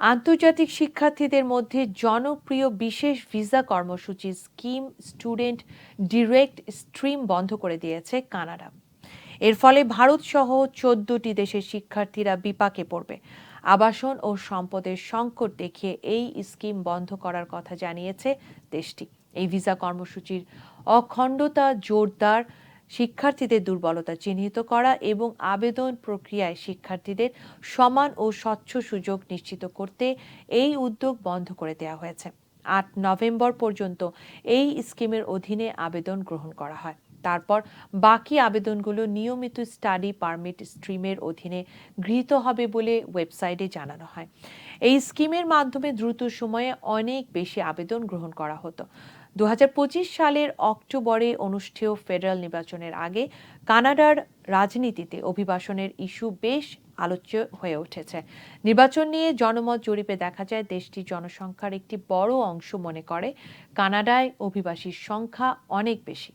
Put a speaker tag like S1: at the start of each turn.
S1: আন্তর্জাতিক শিক্ষার্থীদের মধ্যে জনপ্রিয় বিশেষ ভিসা কর্মসূচি স্কিম স্টুডেন্ট ডিরেক্ট স্ট্রিম বন্ধ করে দিয়েছে কানাডা। এর ফলে ভারত সহ চোদ্দটি দেশের শিক্ষার্থীরা বিপাকে পড়বে। আবাসন ও সম্পদের সংকট দেখিয়ে এই স্কিম বন্ধ করার কথা জানিয়েছে দেশটি। এই ভিসা কর্মসূচির অখণ্ডতা জোরদার শিক্ষার্থীদের দুর্বলতা চিহ্নিত করা এবং আবেদন প্রক্রিয়ায় শিক্ষার্থীদের সমান ও স্বচ্ছ সুযোগ নিশ্চিত করতে এই উদ্যোগ বন্ধ করে দেওয়া হয়েছে। আট নভেম্বর পর্যন্ত এই স্কিমের অধীনে আবেদন গ্রহণ করা হয়। তারপর বাকি আবেদনগুলো নিয়মিত স্টাডি পারমিট স্ট্রিমের অধীনে গৃহীত হবে বলে ওয়েবসাইটে জানানো হয়। এই স্কিমের মাধ্যমে দ্রুত সময়ে অনেক বেশি আবেদন গ্রহণ করা হতো। দু হাজার পঁচিশ সালের অক্টোবরে অনুষ্ঠেয় ফেডারেল নির্বাচনের আগে কানাডার রাজনীতিতে অভিবাসনের ইস্যু বেশ আলোচ্য হয়ে উঠেছে। নির্বাচন নিয়ে জনমত জরিপে দেখা যায়, দেশটির জনসংখ্যার একটি বড় অংশ মনে করে, কানাডায় অভিবাসীর সংখ্যা অনেক বেশি।